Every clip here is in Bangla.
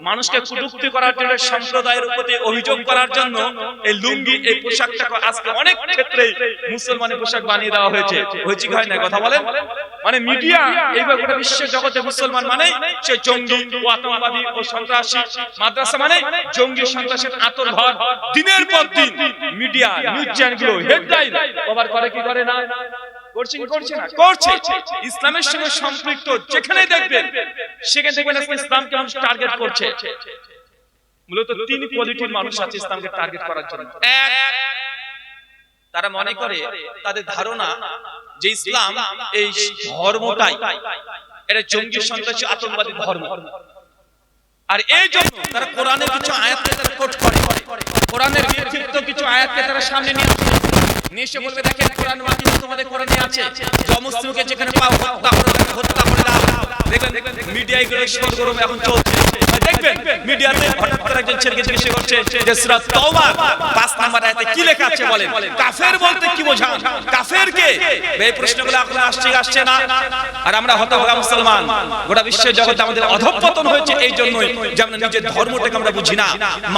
মানুষকে কুটুক্তি করার জন্য সম্প্রদায়ের প্রতি অভিযোগ করার জন্য এই লুঙ্গি এই পোশাকটাকে আজকে অনেক ক্ষেত্রে মুসলমানের পোশাক বানিয়ে দেওয়া হয়েছে। হয়েছে। কি হয় না কথা বলেন? মানে মিডিয়া এইভাবে গোটা বিশ্ব জগতে মুসলমান মানে সে জঙ্গি ও আতঙ্কবাদী ও সন্ত্রাসী মাদ্রাসা মানে জঙ্গি সন্ত্রাসের আতর ঘর। দিনের পর দিন মিডিয়া নিউজ চ্যানেলগুলো হেডলাইন কভার করে কি করে না? করছে করছে না করছে ইসলামের সঙ্গে সম্পৃক্ত যেখানে দেখবেন সেখানে দেখবেন ইসলামকে মানুষ টার্গেট করছে। মূলত তিন কোয়ালিটির মানুষ আছে ইসলামকে টার্গেট করার জন্য। এক তারা মনে করে তাদের ধারণা যে ইসলাম এই ধর্মটাই এটা জঙ্গি সন্ত্রাসী আতঙ্কবাদী ধর্ম। আর এই জন্য তারা কোরআনের কিছু আয়াতকে তারা কোট করে। কোরআনের বিক্ষিপ্ত কিছু আয়াতকে তারা সামনে নিয়ে আসে এসে বলবে দেখেন কোরআন মাজিদ তোমাদের কোরআনে আছে। অমুসলিমকে যেখানে পাও হত্যা হত্যা করে দাও। দেখবেন মিডিয়া এগুলো সরগরম এখন চলছে। দেখবেন মিডিয়াতে হঠাৎ করে একজন ছেলেকে জিজ্ঞেস করছে যে সূরা তওবা পাঁচ নাম্বার আয়াতে কি লেখা আছে বলেন। কাফের বলতে কি বোঝান? কাফের কে? এই প্রশ্নগুলো এখন আসছে আসছে না? আর আমরা হতভাগা মুসলমান। গোটা বিশ্বের জগতে আমাদের অধঃপতন হয়েছে এই জন্যই যে আমরা নিজের ধর্মটাকে আমরা বুঝি না।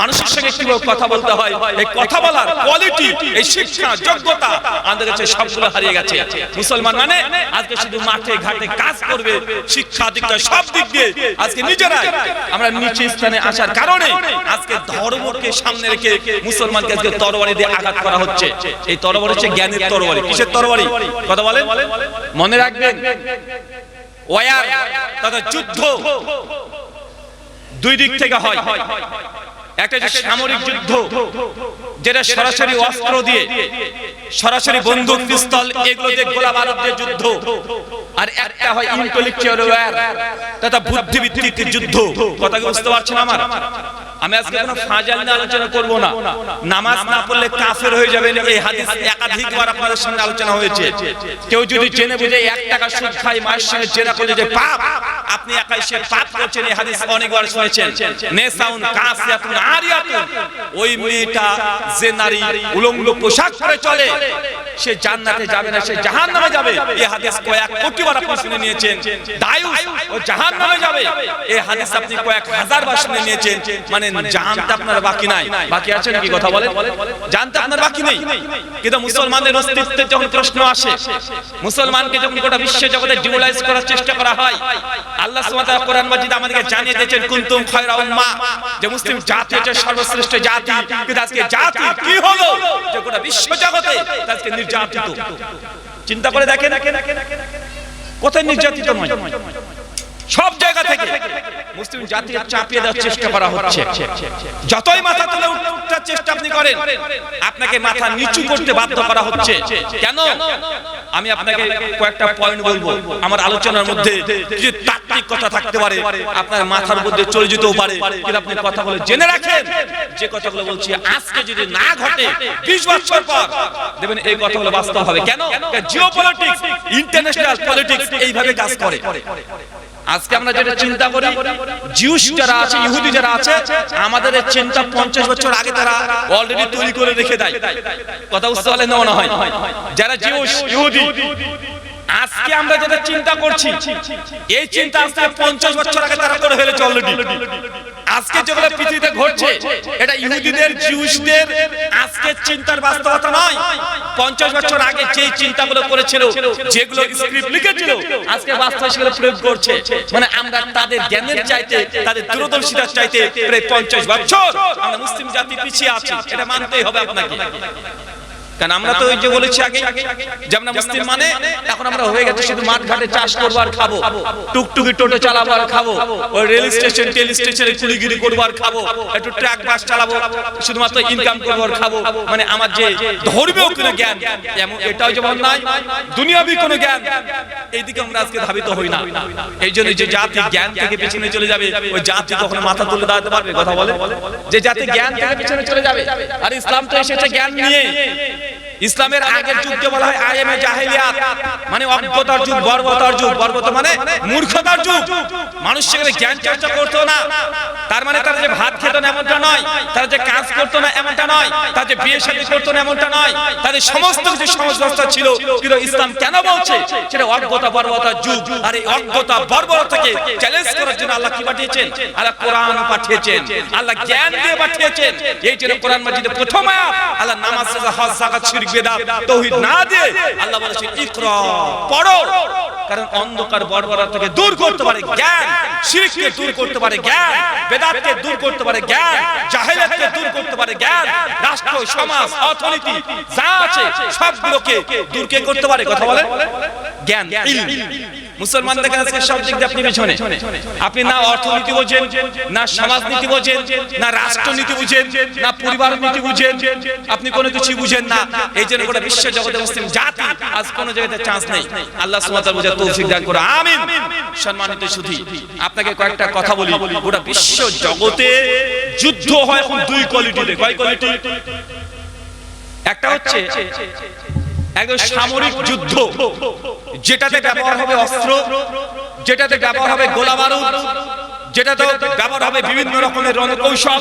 মানুষের সঙ্গে কীভাবে কথা বলতে হয়? এই কথা বলার কোয়ালিটি এই শিক্ষা যোগ্যতা আমাদের কাছে সবগুলো হারিয়ে গেছে। মুসলমান মানে আজকে শুধু মাঠে ঘাটে কাজ করবে। শিক্ষা দিক সব দিক দিয়ে আজকে নিজেরাই আমরা নিচে স্থানে আসার কারণে আজকে ধর্মকে সামনে রেখে মুসলমানকে আজকে তরবারি দিয়ে আঘাত করা হচ্ছে। এই তরবারি হচ্ছে জ্ঞানের তরবারি। কিসের তরবারি? কথা বলেন। মনে রাখবেন, ওয়ার, তথা যুদ্ধ দুই দিক থেকে হয়। একটা যে সামরিক যুদ্ধ যেটা সরাসরি অস্ত্র দিয়ে সরাসরি বন্দুক পিস্তল এগুলো দিয়ে গোলা বারুদ দিয়ে যুদ্ধ। আর একটা হয় ইন্টেলেকচুয়াল ওয়্যার তথা বুদ্ধিভিত্তিক যুদ্ধ। কথা কি বুঝতে পারছেন আমার? আমি আজকে কোনো ফাজাল নিয়ে আলোচনা করব না। নামাজ না পড়লে কাফের হয়ে যাবেন। এই হাদিস একাধিকবার আপনাদের সামনে আলোচনা হয়েছে। কেউ যদি জেনে বুঝে এক টাকা সুদ খায় মায়ের সঙ্গে জেনা করলে যে পাপ। আপনি একাই সে পাপ করছেন, এই হাদিস অনেকবার শুনেছেন। নেসাউন কাসিয়াতুন আরিয়াতুন। ওই মেয়েটা যে নারী উলঙ্গ পোশাক পরে চলে, সে জান্নাতে যাবে না, সে জাহান্নামে যাবে। এই হাদিস কয়েক কোটিবার আপনি শুনে নিয়েছেন। দায়ুস, ও জাহান্নামে যাবে। এই হাদিস আপনি কয়েক হাজার বার শুনে নিয়েছেন। মানে জানতে আপনার বাকি নাই। বাকি আছে নাকি কথা বলেন? জানতে আপনার বাকি নেই। কিন্তু মুসলমানদের অস্তিত্বের যখন প্রশ্ন আসে, মুসলমানকে যখন গোটা বিশ্ব জগতে ডিমোলাইজ করার চেষ্টা করা হয় আল্লাহ সুবহানাহু ওয়া কোরআন আমাদেরকে জানিয়ে দিয়েছেন, কুনতুম খায়রা উম্মাহ যে মুসলিম জাতি হচ্ছে সর্বশ্রেষ্ঠ জাতি, কিন্তু আজকে জাতি কি হলো? যে গোটা বিশ্ব জগতে আজকে নির্যাতিত। চিন্তা করে দেখেন কোথায় নির্যাতিত নয় সব জায়গা থেকে। মুসলিম জাতিকে চাপিয়ে দেওয়ার চেষ্টা করা হচ্ছে। যতই মাথা তুলে উঠার চেষ্টা আপনি করেন, আপনাকে মাথা নিচু করতে বাধ্য করা হচ্ছে। কেন? আমি আপনাকে কয়েকটা পয়েন্ট বলব। আমার আলোচনার মধ্যে কিছু তাত্ত্বিক কথা থাকতে পারে। আপনার মাথার মধ্যে চলে যেতেও পারে। কিন্তু আপনি কথাগুলো জেনে রাখেন। যে কথাগুলো বলছি আজকে যদি না ঘটে, বিশ বছর পর, দেখবেন এই কথাগুলো বাস্তব হবে। কেন? জিও পলিটিক্স ইন্টারন্যাশনাল পলিটিক্স এইভাবে কাজ করে। আজকে আমরা যেটা চিন্তা করি, জিউস যারা আছে, ইহুদি যারা আছে, আমাদের এই চিন্তা পঞ্চাশ বছর আগে তারা অলরেডি তৈরি করে রেখে দেয়। কথা বুঝতে পারলেন না হয়। যারা জিউস, ইহুদি আজকে আমরা যেটা চিন্তা করছি, এই চিন্তা আজকে পঞ্চাশ বছর আগে তারা করে ফেলেছে অলরেডি আজকে যেগুলো পৃথিবীতে ঘটছে, এটা ইহুদিদের, জিউসদের আজকে চিন্তার বাস্তবতা নয়। পঞ্চাশ বছর আগে যে চিন্তাগুলো করেছিল, যেগুলো স্ক্রিপ্ট লিখেছিল, আজকে বাস্তবে সেগুলো প্রয়োগ করছে। মানে আমরা তাদের জ্ঞানের চাইতে, তাদের দূরদর্শিতার চাইতে প্রায় পঞ্চাশ বছর আমরা মুসলিম জাতি পিছিয়ে আছি, এটা মানতেই হবে আপনাকে। কারণ আমরা তো ওই যে বলেছি আগে, যে আমরা মুসলিম মানে এখন আমরা হয়ে গেছে শুধু মাঠ ঘাটে চাষ করব আর খাব। টুকটুকি টোটো চালাবো আর খাব। ওই রেল স্টেশন, টেল স্টেশনে কুলিগিরি করব আর খাব। একটু ট্রাক, বাস চালাবো। শুধুমাত্র ইনকাম করব আর খাব। মানে আমার যে ধর্মীয় কোনো জ্ঞান, এমন এটাও যেমন নাই, দুনিয়াবি কোনো জ্ঞান, এইদিকে আমরা আজকে ধাবিত হই না। এই জন্য যে জাতি জ্ঞান থেকে পেছনে চলে যাবে, ওই জাতি কখনো মাথা তুলে দাঁড়াতে পারবে? কথা বলে? যে জাতি জ্ঞান থেকে পেছনে চলে যাবে, আর ইসলাম তো এসেছে জ্ঞান নিয়ে। ইসলামের আগের যুগকে বলা হয় আইএমএ জাহেলিয়াত। মানে অজ্ঞতার যুগ বর্বতার যুগ বর্বত মানে মূর্খতার যুগ। মানুষ সেখানে জ্ঞান চর্চা করতো না। তার মানে তারা যে ভাত খেত না এমনটা নয়। তারা যে কাজ করতো না এমনটা নয়। নয় তাদের বিয়ে শাদী করতো না এমনটা নয়। তাদের সমস্ত কিছু সমাজ ব্যবস্থা ছিল। কিন্তু ইসলাম কেন বলছে? সেটা অজ্ঞতা বর্বরতা যুগ। আর এই অজ্ঞতা বর্বরতাকে চ্যালেঞ্জ করার জন্য আল্লাহ কি পাঠিয়েছেন? আল্লাহ কোরআন পাঠিয়েছেন। আল্লাহ জ্ঞান দিয়ে পাঠিয়েছেন। এই জন্য কোরআন মাজিদে প্রথম আয়াত। আল্লাহ নামাজ রোজা হজ যাকাত শিরক বিদআত তৌহিদ না দিয়ে আল্লাহ বলেছেন, ইকরা, পড়ো। কারণ অন্ধকার বর্বরা থেকে দূর করতে পারে জ্ঞান, শিরককে দূর করতে পারে জ্ঞান, বেদাতকে দূর করতে পারে জ্ঞান জাহেলাতকে দূর করতে পারে জ্ঞান, রাষ্ট্র, সমাজ, অর্থনীতি, যা আছে সবগুলোকে দূর কে করতে পারে। কথা বলেন? জ্ঞান, ইলম। মুসলমান দেখেন আজকে সব দিক দিয়ে আপনি পিছনে। আপনি না অর্থনীতি বোঝেন না সমাজনীতি বোঝেন না রাষ্ট্রনীতি বুঝেন না পরিবার নীতি বুঝেন আপনি কোনো কিছু বুঝেন না। এই জন্য গোটা বিশ্ব জগতে মুসলিম জাতি আজ কোনো জায়গাতে চান্স নেই। আল্লাহ সুবহানাহু ওয়া তাআলা তৌফিক দান করে আমিন। সম্মানিত সুধী আপনাকে কয়েকটা কথা বলি। গোটা বিশ্ব জগতে যুদ্ধ হয় এখন দুই কোয়ালিটিতে কয় কোয়ালিটি একটা হচ্ছে একদম সামরিক যুদ্ধ যেটাতে ব্যবহার হবে অস্ত্র যেটাতে ব্যবহার হবে গোলা বারুদ যেটাতে ব্যবহার হবে বিভিন্ন রকমের রণকৌশল।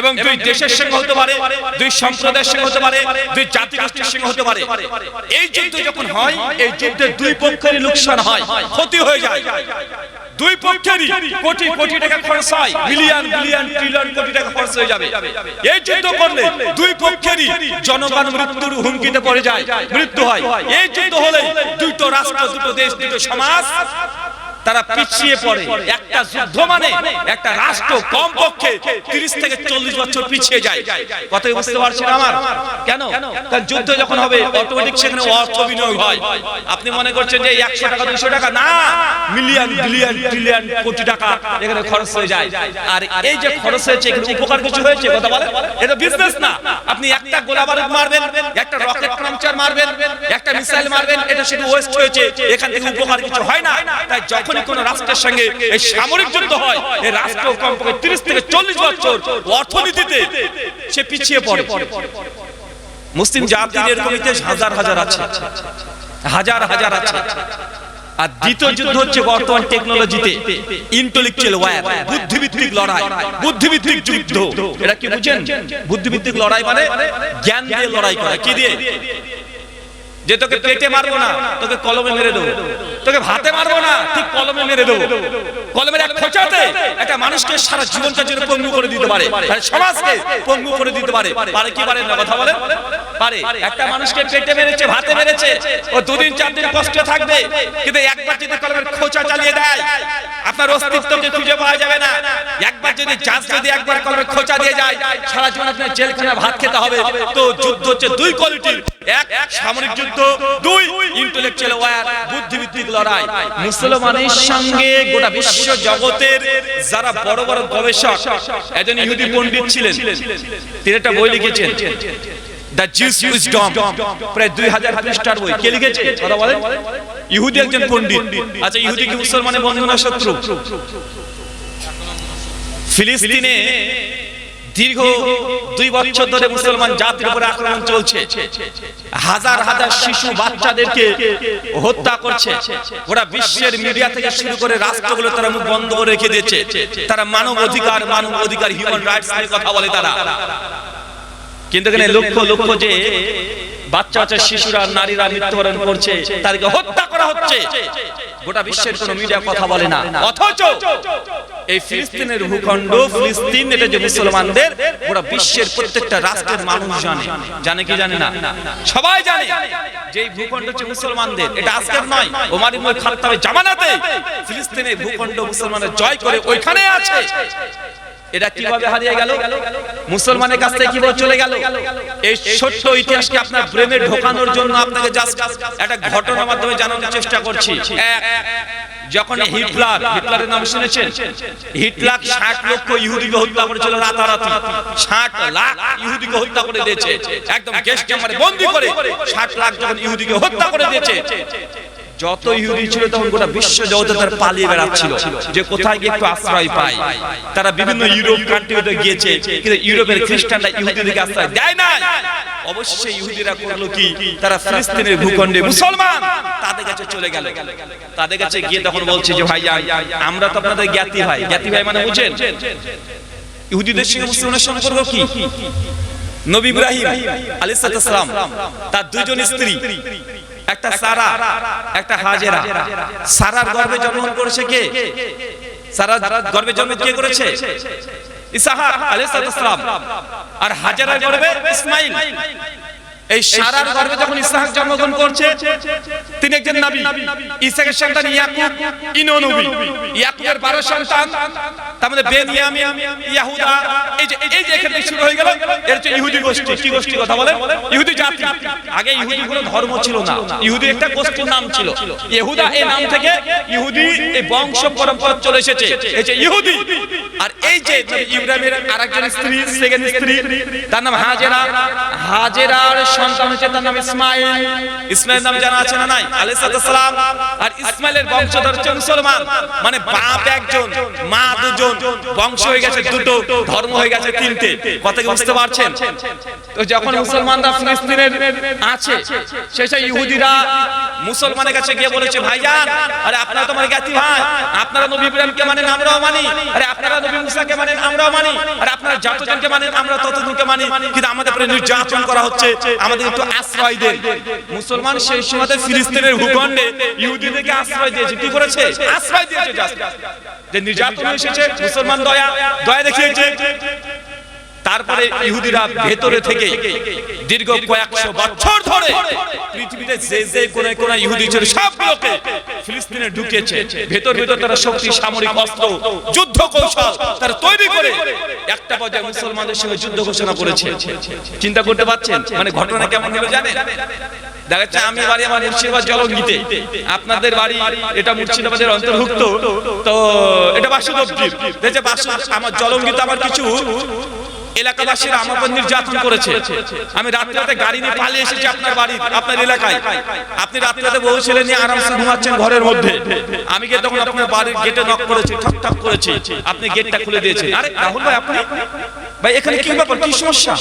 এবং দুই দেশের সঙ্গে হতে পারে দুই সম্প্রদায়ের সঙ্গে হতে পারে দুই জাতি গোষ্ঠীর সঙ্গে হতে পারে। এই যুদ্ধ যখন হয় এই যুদ্ধে দুই পক্ষেরই লোকসান হয়। ক্ষতি হয়ে যায়। দুই পক্ষেরই কোটি কোটি টাকা খরচ হয়। মিলিয়ন বিলিয়ন ট্রিলিয়ন কোটি টাকা খরচ হয়ে যাবে। এই যুদ্ধ করলে দুই পক্ষেরই জনগণ মৃত্যুর হুমকিতে পড়ে যায় মৃত্যু হয়। এই যুদ্ধ হলে দুটো রাষ্ট্র দুটো দেশ দুটো সমাজ তারা পিছিয়ে পড়ে। একটা যুদ্ধ মানে একটা রাষ্ট্র কমপক্ষে 30 থেকে 40 বছর পিছিয়ে যায়। কথাই বুঝতে পারছেন আমার? কেন? কারণ যুদ্ধ যখন হবে অটোমেটিক সেখানে অর্থ বিনিয়োগ হয়। আপনি মনে করছেন যে 100 টাকা 200 টাকা? না! মিলিয়ন, বিলিয়ন, ট্রিলিয়ন কোটি টাকা এখানে খরচ হয়ে যায়। আর এই যে খরচ হয়েছে, এখানে উপকার কিছু হয়েছে? কথা বলে এটা বিজনেস না। আপনি একটা গোলা বারুদ মারবেন, একটা রকেট লঞ্চার মারবেন, একটা মিসাইল মারবেন, এটা শুধু ওয়েস্ট হয়েছে। এখান থেকে উপকার কিছু হয় না। তাই যখন যখনই কোন রাষ্ট্রের সঙ্গে এই সামরিক যুদ্ধ হয় এই রাষ্ট্র কমপক্ষে তিরিশ থেকে চল্লিশ বছর অর্থনীতিতে সে পিছিয়ে পড়ে। মুসলিম জাতির এরকম ইতিহাস হাজার হাজার আছে। হাজার হাজার আছে। আর দ্বিতীয় যুদ্ধ হচ্ছে বর্তমান টেকনোলজিতে ইন্টেলেকচুয়াল ওয়্যার বুদ্ধিভিত্তিক লড়াই বুদ্ধিভিত্তিক যুদ্ধ। এটা কি বুঝেন? বুদ্ধিভিত্তিক লড়াই মানে জ্ঞান দিয়ে লড়াই করা। কি দিয়ে? যে তোকে পেটে মারবো না তোকে কলমে মেরে দেবো। তোকে ভাতে মারবো না ঠিক কলমে মেরে দেবো। কলমের এক খোঁচাতে একটা মানুষকে সারা জীবনটার জন্য পঙ্গু করে দিতে পারে। মানে সমাজকে পঙ্গু করে দিতে পারে। পারে। কি পারে না কথা বলে পারে একটা মানুষকে পেটে মেরেছে, ভাতে মেরেছে, ও দুদিন, চার দিন কষ্ট থাকবে, কিন্তু একবার যদি কলমের খোঁচা চালিয়ে দেয়। আপনার অস্তিত্বকে খুঁজে পাওয়া যাবে না। একবার যদি জাজ যদি একবার কলমের খোঁচা দিয়ে যায়, সারা জীবন আপনার জেলখানা ভাত খেতে হবে। তো যুদ্ধ হচ্ছে দুই কোয়ালিটির এক সামরিক যুদ্ধ, দুই ইন্টেলেকচুয়াল ওয়্যার বুদ্ধিভিত্তিক লড়াই। মুসলমানের সঙ্গে গোটা বিশ্ব জগতের যারা বড় বড় গবেষক একজন ইহুদি পণ্ডিত ছিলেন। তিনি একটা বই লিখেছেন। দ্য জিউস উইজডম প্রায় দুই হাজার পৃষ্ঠার বই। কে লিখেছে? কথা বলেন। ইহুদি একজন পণ্ডিত। আচ্ছা ইহুদি কি মুসলমানের বন্ধু না শত্রু? ফিলিস্তিনে দীর্ঘ দুই বছর ধরে মুসলমান জাতির উপরে আক্রমণ চলছে। হাজার হাজার শিশু বাচ্চাদেরকে হত্যা করছে। ওরা বিশ্বের মিডিয়া থেকে শুরু করে রাষ্ট্রগুলো তারা মুখ বন্ধ করে রেখে দিয়েছে। তারা মানব অধিকার মানব অধিকার হিউম্যান রাইটস নিয়ে কথা বলে তারা। কিন্তু এখানে লক্ষ্য লক্ষ্য যে বাচ্চা বাচ্চা শিশুরা, নারীরা মৃত্যুবরণ করছে, তাদেরকে হত্যা করা হচ্ছে। গোটা বিশ্বের কোন মিডিয়া কথা বলে না। অথচ এই ফিলিস্তিনের ভূখণ্ড, ফিলিস্তিন এটা যে মুসলমানদের, গোটা বিশ্বের প্রত্যেকটা রাষ্ট্রের মানুষ জানে। জানে কি জানে না? সবাই জানে যে ভূখণ্ড হচ্ছে মুসলমানদের। এটা আজকের নয়। ওমর ইবনে খাত্তাবের জামানাতে ফিলিস্তিনের ভূখণ্ড মুসলমানের জয় করে ওইখানে আছে। এটা কীভাবে হারিয়ে গেল? মুসলমানের কাছ থেকে কীভাবে চলে গেল? এই ছোট্ট ইতিহাসকে আপনার ব্রেনে ঢোকানোর জন্য আপনাকে জাস্ট একটা ঘটনার মাধ্যমে জানানোর চেষ্টা করছি। এক যখন হিটলার হিটলারের নাম শুনেছেন? হিটলার ষাট লক্ষ ইহুদিকে হত্যা করেছিল রাতারাতি। ষাট লাখ ইহুদিকে হত্যা করে দিয়েছে। একদম গ্যাস চেম্বারে বন্দি করে। ষাট লাখ যখন ইহুদিকে হত্যা করে দিয়েছে। যত ইহুদি ছিল তখন গোটা বিশ্ব জগতে তার পালিয়ে বেড়াচ্ছিল যে কোথায় গিয়ে একটু আশ্রয় পায়। তারা বিভিন্ন ইউরোপ কান্ট্রিতে গিয়েছে কিন্তু ইউরোপের খ্রিস্টানরা ইহুদিদেরকে আশ্রয় দেয় না অবশ্যই ইহুদিরা করল কি তারা ফিলিস্তিনের ভূখণ্ডে মুসলমান। তাদের কাছে চলে গেল। তাদের কাছে গিয়ে তখন বলছে যে ভাই আমরা তো আপনাদের জ্ঞাতি ভাই। জ্ঞাতি ভাই মানে বুঝেন? ইহুদিদের সঙ্গে মুসলমানের সম্পর্ক কি? নবী ইব্রাহিম আলাইহিস সালাম তার দুইজন স্ত্রী। একটা সারা একটা হাজেরা। সারার গর্ভে জন্মগ্রহণ করেছে কে? সারা গর্ভে জন্ম কে করেছে? ইসাহাক আলাইহিস সালাম। আর হাজেরার গর্ভে ইসমাইল। এই সারার গর্ভে যখন ইসহাক জন্মগ্রহণ করছে, তিনি একজন নবী। ইসহাকের সন্তান ইয়াকুব, ইনো নবী। ইয়াকুবের 12 সন্তান, তার মধ্যে বেনিয়ামিন, ইয়াহুদা, এই যে এই যে এখান থেকে শুরু হয়ে গেল, এর হচ্ছে ইহুদি গোষ্ঠী। কি গোষ্ঠী কথা বলে? ইহুদি জাতি। আগে ইহুদি কোনো ধর্ম ছিল না। ইহুদি একটা গোষ্ঠীর নাম ছিল। ইহুদা এই নাম থেকে ইহুদি এই বংশ পরম্পরা চলে এসেছে। এই যে ইহুদি। আর এই যে ইব্রাহিমের আরেকজন স্ত্রী, সেকেন্ড স্ত্রী, তার নাম হাজেরা। হাজেরার সন্তান হচ্ছে তার নাম ইসমাইল। ইসমাইল নাম জানা আছে না নাই? আলাইহিস সালাম। আর ইসমাইলের বংশধর হচ্ছে মানে বাপ একজন। বংশ হয়ে গেছে, দুটো ধর্ম হয়ে গেছে, তিনটে। কথা কি বুঝতে পারছেন? তো যখন মুসলমানরা ফিলিস্তিনের আছে সেই ইহুদিরা মুসলমানের কাছে গিয়ে বলেছে, ভাইজান, আরে আপনারা তো আমার জ্ঞাতি ভাই আপনারা নবী ইব্রাহিমকে মানেন আমরাও মানি আরে আপনারা নবী মুসাকে মানেন আমরাও মানি আরে আপনারা যতজনকে মানেন আমরা ততজনকে মানি, কিন্তু আমাদের উপরে নির্যাতন করা হচ্ছে, আমাদের একটু আশ্রয় দেন। মুসলমান সেই সময় ফিলিস্তিনের ভূখণ্ডে ইহুদিদেরকে আশ্রয় দিয়েছে। কি করেছে আশ্রয় দিয়েছে। যে নির্যাতন এসেছে, মুসলমান দয়া দয়া দেখিয়েছে। তারপরে ইহুদিরা ভেতরে থেকে দীর্ঘ কয়েকশো বছর ধরে পৃথিবীতে যে যে কোনে কোনে ইহুদি ছিল, সবগুলোকে ফিলিস্তিনে ঢুকেছে ভেতর ভেতর তারা শক্তি, সামরিক অস্ত্র, যুদ্ধ কৌশল তারা তৈরি করে। একটা পর্যায়ে মুসলমানদের সঙ্গে যুদ্ধ ঘোষণা করেছে। চিন্তা করতে পারছেন? মানে ঘটনা কেমন হলো জানেন? দেখা যাচ্ছে আমি বাড়ি আমার মুর্শিদাবাদ জলঙ্গিতে। আপনাদের বাড়ি, এটা মুর্শিদাবাদের অন্তর্ভুক্ত। তো এটা বাসুদব্জির দেখছে বাসু আমার জলঙ্গিতে আমার কিছু এলাকাবাসীরা আমার নির্যাতন করেছে। আমি রাত্রে রাতে গাড়ি নিয়ে পালিয়ে এসেছি আপনার বাড়ি, আপনার এলাকায়। আপনি রাত্রে রাতে বউ ছেলে নিয়ে আরামসে ঘুমাচ্ছেন ঘরের মধ্যে। আমি গিয়ে তখন আপনার বাড়ির গেটে নক করেছি, ঠক ঠক করেছি। আপনি গেটটা খুলে দিয়েছেন। আরে রাহুল ভাই, আপনি ভাই, এখানে কি ব্যাপার কি সমস্যা?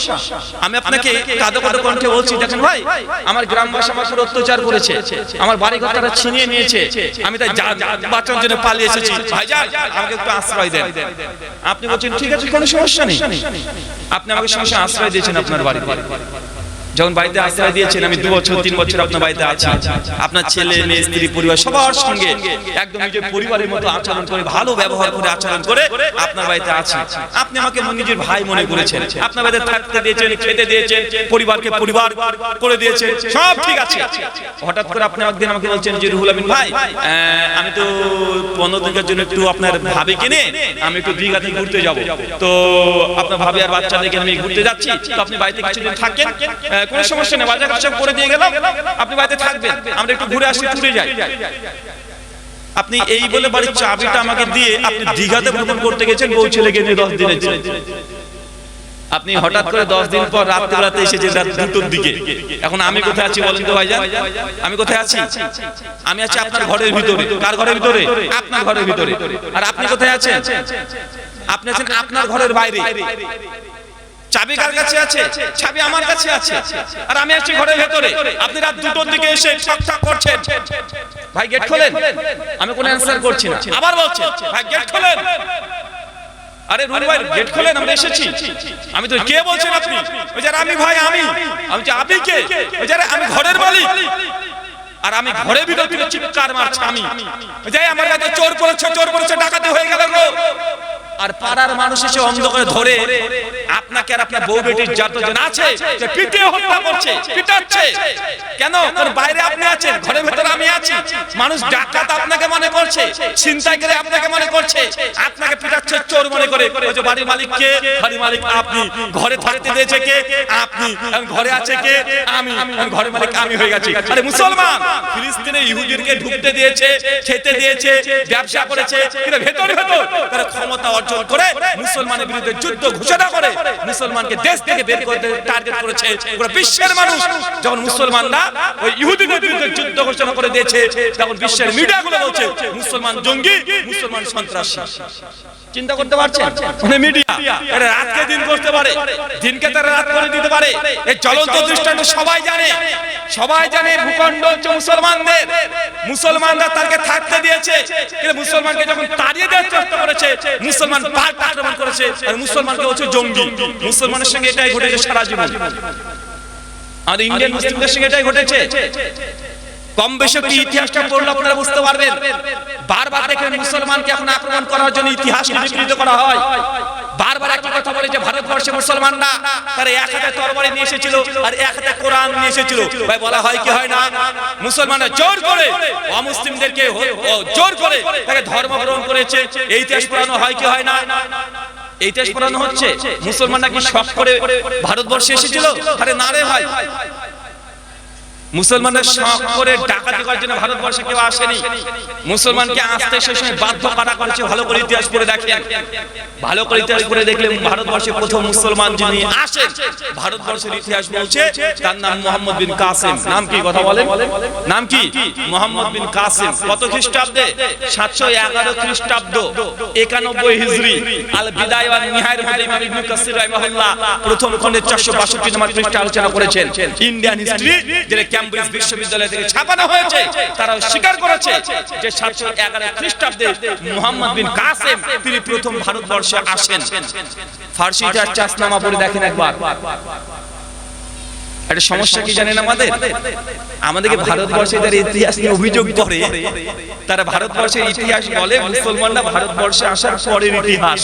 আমি আপনাকে কাদো কাদো কণ্ঠে বলছি, দেখেন ভাই, আমার গ্রামবাসী আমার অত্যাচার করেছে, আমার বাড়ি ঘর ছিনিয়ে নিয়েছে, আমি তাই বাঁচার জন্য পালিয়ে এসেছি। ভাইজান আমাকে একটু আশ্রয় দেন। আপনি বলছেন, ঠিক আছে, কোনো সমস্যা নেই। আপনি আমাকে সমস্যা আশ্রয় দিয়েছেন আপনার বাড়িতে। যখন বাড়িতে আশ্রয় দিয়েছেন, আমি দু বছর, তিন বছর আপনার বাড়িতে আছি। আপনার ছেলে, মেয়ে, স্ত্রী, পরিবার, সবার সঙ্গে একদম নিজের পরিবারের মতো আচরণ করে, ভালো ব্যবহার করে আচরণ করে আপনার বাড়িতে আছি। আপনি আমাকে নিজের ভাই মনে করেছেন। আপনার বাড়িতে থাকতে দিয়েছেন, খেতে দিয়েছেন, পরিবারকে পরিবার করে দিয়েছেন, সব ঠিক আছে। হঠাৎ করে আপনি একদিন আমাকে বলছেন যে রুহুল আমিন ভাই আমি তো পনেরো দিনের জন্য একটু আপনার ভাবে কিনে আমি একটু দীঘাতে ঘুরতে যাব। তো আপনার ভাবি আর বাচ্চা বাচ্চাদেরকে আমি ঘুরতে যাচ্ছি। তো আপনি বাড়িতে কিছুদিন থাকেন কোনো সমস্যা নেই, বাজার সব করে দিয়ে গেলাম, আপনি বাড়িতে থাকবেন, আমরা একটু ঘুরে আসি ঘুরে যাই। আপনি এই বলে বাড়ির চাবিটা আমাকে দিয়ে আপনি দীঘাতে ভ্রমণ করতে গেছেন, বউ ছেলেকে নিয়ে দশ দিনের জন্য। আপনি হঠাৎ করে দশ দিন পর রাত্রিবেলাতে এসেছেন রাত দুটোর দিকে, এখন আমি কোথায় আছি বলেন তো ভাইজান? আমি কোথায় আছি? আমি আছি আপনার ঘরের ভিতরে। কার ঘরের ভিতরে? আপনার ঘরের ভিতরে। আর আপনি কোথায় আছেন? আপনি আছেন আপনার ঘরের বাইরে। চাবি কার কাছে আছে চাবি আমার কাছে আছে। আর আমি আছি ঘরের ভেতরে। আপনি রাত দুটোর দিকে এসে ঠক ঠক করছেন। ভাই গেট খোলেন? আমি কোনো অ্যান্সার করছি না। আবার বলছেন ভাই গেট খোলেন? আরে রুল ভাই গেট খোলেন? আমরা এসেছি। আমি তো কে বলছেন আপনি? ওই যারা আমি ভাই আমি। আমি যে আপনি কে? ওই যারা আমি ঘরের মালিক। আর আমি ঘরে ভিতর চিৎকার মারছি আমি। ওই যাই আমার কাছে চোর পড়েছে চোর পড়েছে ডাকাতি হয়ে গেল গো আর পাড়ার মানুষ এসে অন্ধকারে ধরে আপনাকে আর আপনার বউ বেটির যতজন আছে যে পিটে হত্যা করছে, পিটাচ্ছে। কেন? কারণ বাইরে আপনি আছেন, ঘরের ভেতরে আমি আছি। মানুষ ডাকাত আপনাকে মনে করছে চিন্তাই করে আপনাকে মনে করছে। আপনাকে পিটাচ্ছে চোর মনে করে। ওই যে বাড়ির মালিক কে? বাড়ির মালিক আপনি। ঘরে থাকতে দিয়েছে কে? আপনি। ঘরে আছে কে? আমি। ঘরের মালিক আমি হয়ে গেছি। আরে মুসলমান, ফিলিস্তিনে ইহুদিরকে ঢুকতে দিয়েছে, খেতে দিয়েছে, ব্যবসা করেছে, কিন্তু ভেতর ভেতর তারা ক্ষমতা অর্জন করে মুসলমানের বিরুদ্ধে যুদ্ধ ঘোষণা করে মুসলমানকে দেশ থেকে বের করতে টার্গেট করেছে পুরো বিশ্বের মানুষ। যখন মুসলমানরা ওই ইহুদিদের বিরুদ্ধে যুদ্ধ ঘোষণা করে দিয়েছে, তখন বিশ্বের মিডিয়াগুলো বলছে, মুসলমান জঙ্গি, মুসলমান সন্ত্রাসী। চিন্তা করতে পারছেন? মানে মিডিয়া, এরা রাতকে দিন করতে পারে, দিনকে তারা রাত করে দিতে পারে। এই জ্বলন্ত দৃষ্টান্ত সবাই জানে সবাই জানে ভূখণ্ড হচ্ছে মুসলমানদের। মুসলমানরা তাকে থাকতে দিয়েছে মুসলমানকে যখন তাড়িয়ে দেওয়ার চেষ্টা করেছে মুসলমান পাল্টা আক্রমণ করেছে আর মুসলমানকে হচ্ছে জঙ্গি। মুসলমানের সঙ্গে এটাই ঘটেছে সারা জীবন। আর ইন্ডিয়ান মুসলিমদের সঙ্গে এটাই ঘটেছে। কম বেশি ইতিহাসটা পড়লে আপনারা বুঝতে পারবেন। বারবার দেখেন মুসলমানকে এখন আক্রমণ করার জন্য ইতিহাস বিকৃত করা হয়। বারবার ভারতবর্ষে মুসলমানরা, তারা এক হাতে তরবারি নিয়ে এসেছিল আর এক হাতে কোরআন নিয়ে এসেছিল। ভাই, বলা হয় কি হয় না? মুসলমানরা জোর করে অমুসলিমদেরকে জোর করে তাকে ধর্ম গ্রহণ করেছে। এই ইতিহাস পড়ানো হয় কি হয় না? ইতিহাস পড়ানো হচ্ছে, মুসলমানরা কি শখ করে ভারতবর্ষে এসেছিল? আরে না রে ভাই। মুসলমানদের শখ করে ডাকাতি করার জন্য ভারতবর্ষে কেউ আসেনি। মুসলমানকে আসতে সেই সময় বাধ্য করা করেছে ভালো করে ইতিহাস পড়ে দেখেন। ভালো করে ইতিহাস পড়ে দেখলে ভারতবর্ষে প্রথম মুসলমান যিনি আসেন ভারতবর্ষের ইতিহাস বলছে তার নাম মোহাম্মদ বিন কাসিম। নাম কি কথা বলেন? নাম কি? মোহাম্মদ বিন কাসিম। কত খ্রিস্টাব্দে? সাতশো এগারো খ্রিস্টাব্দ একানব্বই হিজরি আল বিদায় ওয়ান নিহায়ের মধ্যে ইমাম ইবনে কাসির রাহিমাহুল্লাহ প্রথম খণ্ডে 462 নম্বর পৃষ্ঠা আলোচনা করেছেন। ইন্ডিয়ান হিস্ট্রি যেটা ক্যামব্রিজ বিশ্ববিদ্যালয় থেকে ছাপানো হয়েছে তারা স্বীকার করেছে যে 711 খ্রিস্টাব্দে মুহাম্মদ বিন কাসিম তিনি প্রথম ভারতবর্ষে আসেন। ফার্সি ইতিহাস চাষনামা পড়ে দেখেন একবার। একটা সমস্যা কি জানেন আমাদের? আমাদেরকে ভারতবর্ষে যারা ইতিহাস নিয়ে অভিযোগ করে, তারা ভারতবর্ষের ইতিহাস বলে, মুসলমানরা ভারতবর্ষে আসার পরের ইতিহাস।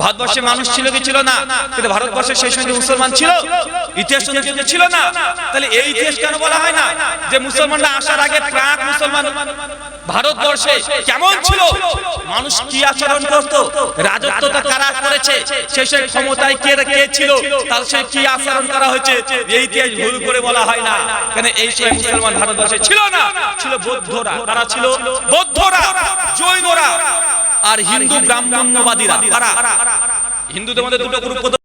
ভারতবর্ষে মানুষ ছিল কি ছিল না? কিন্তু ভারতবর্ষে সেই সঙ্গে মুসলমান ছিল, ইতিহাস ছিল না, তাহলে এই ইতিহাস কেন বলা হয় না? যে মুসলমানরা আসার আগে প্রাক মুসলমান ভারতবর্ষে কেমন ছিল? মানুষ কি আচরণ করত? রাজত্বটা কারা করেছে? সেই সেই ক্ষমতায় কে কে ছিল? তার কি আচরণ করা হয়েছে? এই ইতিহাস ভুল করে বলা হয় না। কেন এই সময় মুসলমান ভারতবর্ষে ছিল না? ছিল বৌদ্ধরা। তারা ছিল? বৌদ্ধরা, জৈনরা আর হিন্দু ব্রাহ্মণ্যবাদীরা। হিন্দুদের মধ্যে দুটো গ্রুপ